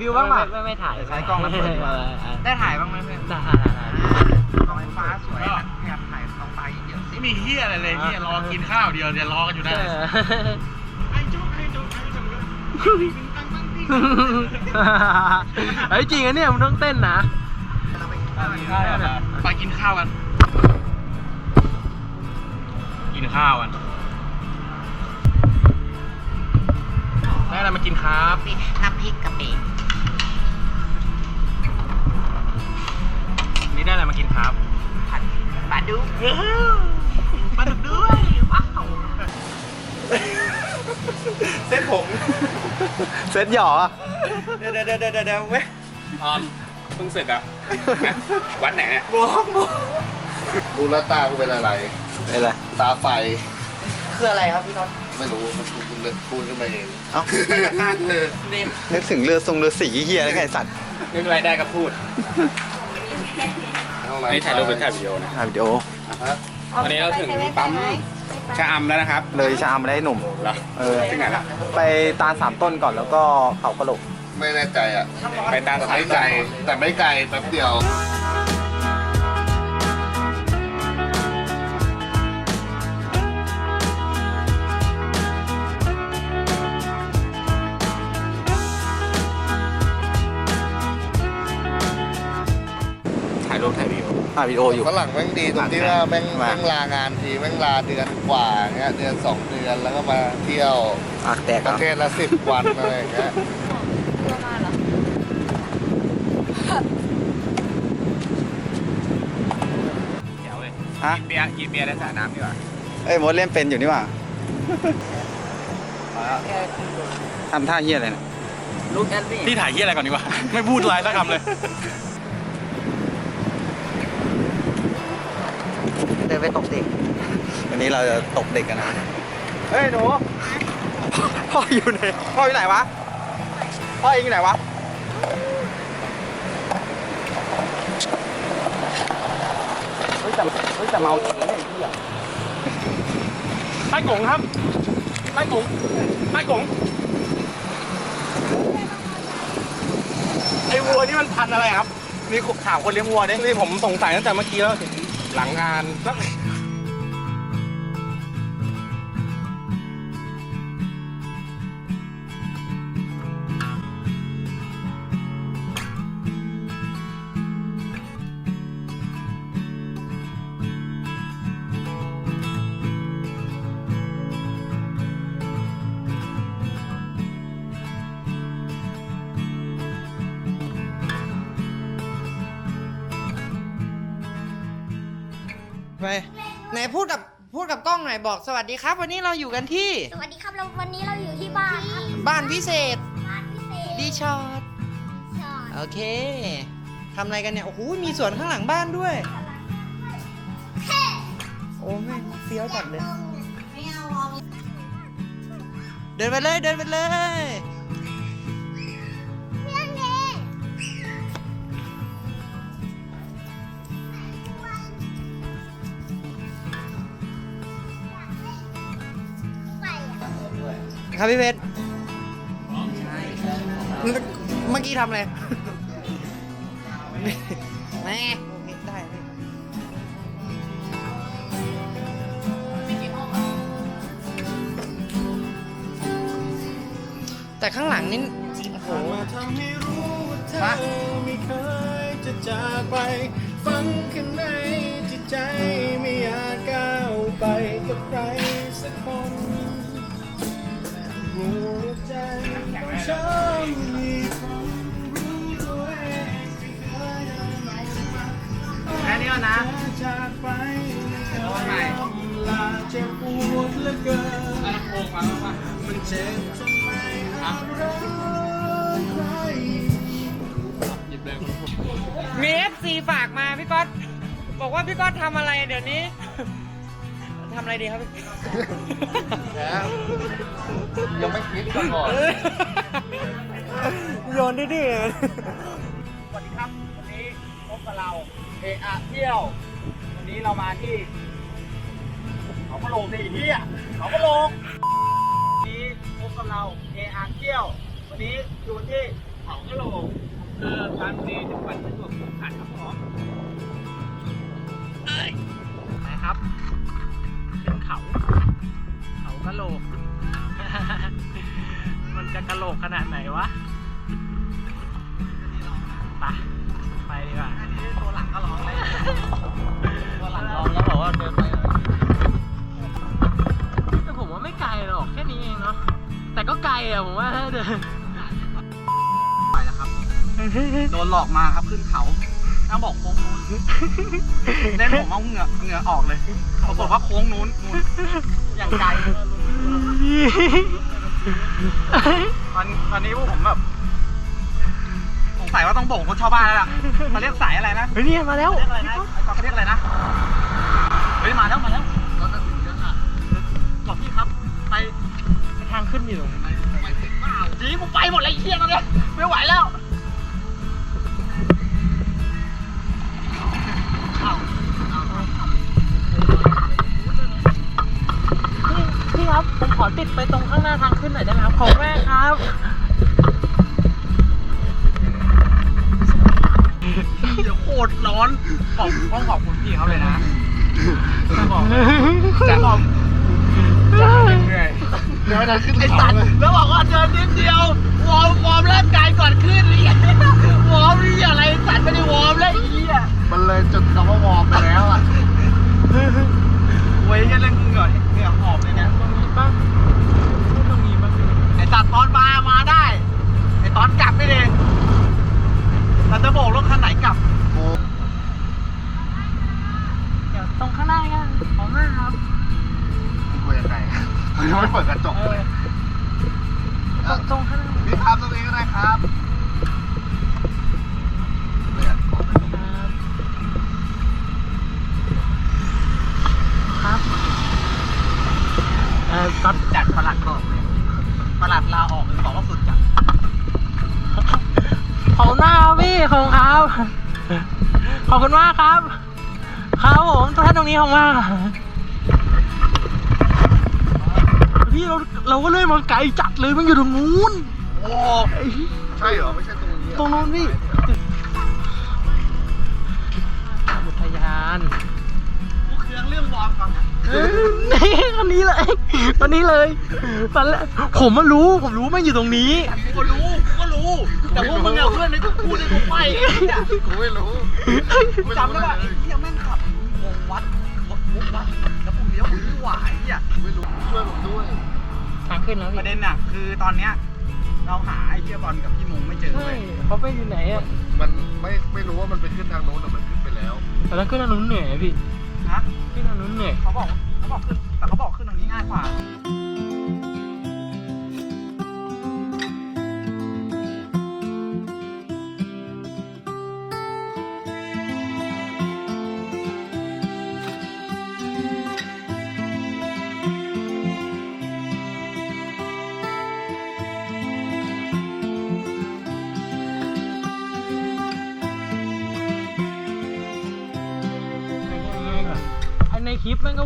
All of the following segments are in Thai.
วิวบ้างป่ะไม่ไม่ถ่ายใช้กล้องแล้วเปิดดีกว่าเออเออได้ถ่ายบ้างไหมเพื่อนได้ถ่ายถ่ายถ่ายท้องฟ้าสวยนะอยากถ่ายท้องฟ้าเยอะๆสิไม่มีเฮียอะไรเลยเฮียรอกินข้าวเดียวเดี๋ยวรอกันอยู่นั่นเอเลยอไอ้จุ๊กไอ้จุ๊กไอ้จุ๊กเฮ้ยจริงอะเนี่ยมึงต้องเต้นนะไปกินข้าวกัน กินข้าวกันได้อะไรมากินครับน้ำพริกกะปิ เซ็ตหยอเดี๋ยวเดี๋ยวเดี๋ยวเดี๋ยวเว้ยออมเพิ่งเสร็จอะ วัดไหนเนี่ยบอกบอกดูแล้วตากูเป็นอะไรเอะไร ตาไฟ คืออะไรครับพี่น็อตไม่รู้มันพูดขึ้นพูดขึ้นมาเองเอ้าเนมนึกถึงเรือทรงเรือสีเฮียแล้วไงสัตว์นึกอะไรได้ก็พูดนี่ถ่ายรูปหรือถ่ายวิดีโอนะถ่ายวิดีโอฮะวันนี้เราถึงปั๊ม ชะอำแล้วนะครับเลยชามมาได้หนุ่ม เหรอเออ ที่ไหนล่ะไปตาลสามต้นก่อนแล้วก็เขากระโหลก ไม่แน่ใจอะไปตามแต่สายไม่ไกลแต่ไม่ไกลแป๊บเดียว ถ่ายรูปถ่ายวิดีโอถ่ายวิดีโออยู่ ฝรั่งแม่งดีตรงที่ว่าแม่งมา แม่งลางานทีแม่งลาเดือนกว่าเงี้ยเดือนสองเดือนแล้วก็มาเที่ยวปากแตกประอะเทศละสิบวันอะไรอย่างเงี้ยเดี๋ยวเลยฮะกินเบียร์กินเบียร์ในสระน้ำดีกว่าเอ้ยมดเล่นเป็นอยู่นี่หว่าทำท่าเฮียอะไรเนี่ยลูกแอนนี่ พี่ถ่ายเฮียอะไรก่อนดีกว่า ไม่พูดอะไรสักคำเลย เดินไปตกเด็ก วันนี้เราจะตกเด็กกันนะเฮ้ยหนู พ่ออยู่ไหน พ่ออยู่ไหนวะ พ่อเองอยู่ไหนวะ เฮ้ยแต่เฮ้ยแต่เมาจริงเนี่ยไอ้เหี้ยใต้กงครับใต้กงใต้กงไอ้วัวนี่มันพันธุ์อะไรครับนี่ถามคนเลี้ยงวัวดินี่ผมสงสัยตั้งแต่เมื่อกี้แล้วเห็น หลังงานแล้ ไหนพูดกับพูดกับกล้องหน่อยบอกสวัสดีครับ วันนี้เราอยู่กันที่สวัสดีครับเราวันนี้เราอยู่ที่บ้านครับบ้านพิเศษบ้านพิเศษดีชอตชอตโอเคทำอะไรกันเนี่ยโอ้โหมีสวนข้างหลังบ้านด้วยโอ้แม่งเฟี้ยวจัดเลย ไม่เอาเอาเดินไปเลยเดินไปเลย ครับพี่เพชรเมื่อกี้ทำอะไรแม่โอเคได้พี่แต่ข้างหลังนี่โอ้โหพระไม่เคยจะจากไป ฟังข้างใน แค่นี้ก่อนนะจากไปลาเจ็บปวดเหลือเกินมันเจ็บจนไม่อาจรักใครมีเอฟซีฝากมาพี่ก๊อตบอกว่าพี่ก๊อตทำอะไรเดี๋ยวนี้ ทำอะไรดีครับพี่ ยังไม่คิดมาก่อน โยนดื้อสวัสดีครับ วันนี้พบกับเราเออาเที่ยว วันนี้เรามาที่เขากระโหลกสิเฮียเขากระโลกวันนี้พบกับเราเออาเที่ยว วันนี้อยู่ที่เขากะโลกเออพันสี่จังหวัดประจวบคีรีขันธ์ครับผม อะผมว่าถ้าเดินไปแล้วครับ โดนหลอกมาครับขึ้นเขาแล้วบอกโค้งนู้นเล่นผมเอาเหงื่อเหงื่อออกเลยปรากฏว่าโค้งนู้นนู้นอย่างไกลตอนตอนนี้พวกผมแบบสงสัยว่าต้องโบกรถชาวบ้านแล้วล่ะเขาเรียกสายอะไรนะเฮ้ยนี่มาแล้วเรียกอะไรนะไอ้กอนเขาเรียกอะไรนะเฮ้ยมาแล้วมาแล้วรถจะถึงแล้วค่ะบอกพี่ครับไปทางขึ้นอยู่ไปถึงเปล่าจี ผมไปหมดเลยไอ้เฮียตอนเนี้ยไม่ไหวแล้วเอาเอาเอาเอาพี่พี่ครับ ผมขอติดไปตรงข้างหน้าทางขึ้นหน่อยได้ไหมครับ ขอบคุณแม่ครับ เดี๋ยวโคตรร้อนขอบต้องขอบคุณพี่เขาเลยนะบอกจะขอบจะเหนื่อย เดี๋ยวไม่ทันขึ้นไอ้เขาสัตว์เลยแล้วบอกว่าเดินนิดเดียววอร์มวอร์มร่างกายก่อนขึ้นเลยวอร์มนี่อะไรสัตว์ไม่ได้วอร์มเลยไอ้เหี้ยมันเลยจนคำว่าวอร์มไปแล้วอะโว้ยยังเล่นเหงื่อเหงื่อหอบเลยเนี่ยตรงนี้ป่ะ อบคุณมากครับ ครับผมท่านตรงนี้ขอบคุณมากพี่เราเราก็เลยมาไกลจัดเลยมันอยู่ตรงนู้นโอ้ไอ้เหี้ยใช่เหรอ ไม่ใช่ตรงนี้ตรงนู้นพี่อุทยานกูเครื่องเรื่องวอร์มก่อนนะนี่คันนี้เลยคันนี้เลยตอนแรกผมมารู้ผมรู้มันอยู่ตรงนี้ กูก็รู้ กูก็รู้ แต่พวกมึงเอาเพื่อนในกูพูดในกูไปไอ้เหี้ยกูไม่รู้กู จำได้ว่าไอ้เหี้ยแม่งขับวงวัดรถมุกวัดแล้วกูเลี้ยวกูไม่ไหวอะไม่รู้ช่วยผมด้วยทางขึ้นแล้วปพี่ระเด็นน่ะคือตอนเนี้ยเราหาไอ้เหี้ยบอลกับพี่มงไม่เจอใช่เลยเขาไปอยู่ไหนอะมันไม่ไม่รู้ว่ามันไปขึ้นทางโน้นแต่มันขึ้นไปแล้ว แต่แล้วขึ้นทางนู้นเหนื่อยอะพี่ฮะขึ้นทางนู้นเหนื่อยเขาบอกเขาบอกขึ้นแต่เขาบอกขึ้นตรงนี้ง่ายกว่า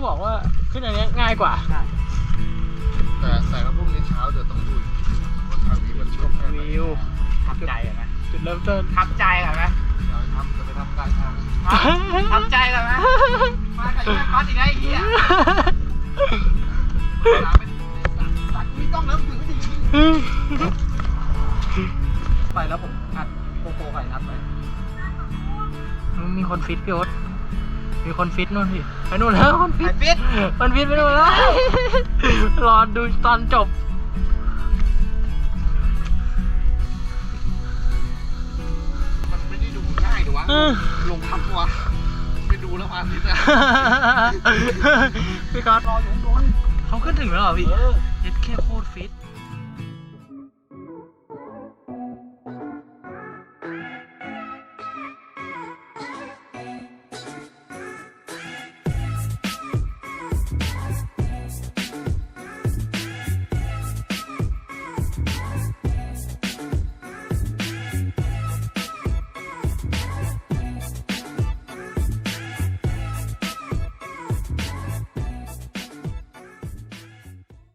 ในคลิปมันก็บอกว่าขึ้นอันเนี้ยง่ายกว่า แต่แต่ถ้าพรุ่งนี้เช้าเดี๋ยวต้องดูอีกทีว่าทางนี้มันช่วงแค่ไหนวิว ทับใจเหรอไหมจุดเริ่มต้นทับใจเหรอไหมเดี๋ยวทำจะไปทำกลางทางทับใจเหรอไหมมากับช่วยก๊อตอีกไงไอ้เหี้ยหาเป็นสัตว์มีกล้องแล้วถือไม่ดีไปแล้วผมอัดโกโก้ไข่นัดไป มีคนฟิตพี่โอ๊ต มีคนฟิตนู่นพี่ไปนู่นแล้วคนฟิไอ้ตฟิตมันฟิตไปนู่นแล้วรอดูตอนจบมันไม่ได้ดูง่ายดูวะเออลงทับวะไปดูแล้วอาทิตย์อะพี่ก๊อตรออยู่ข้างบนเขาขึ้นถึงแล้วเหรอพี่เออเอ็ดแค่โคตรฟิต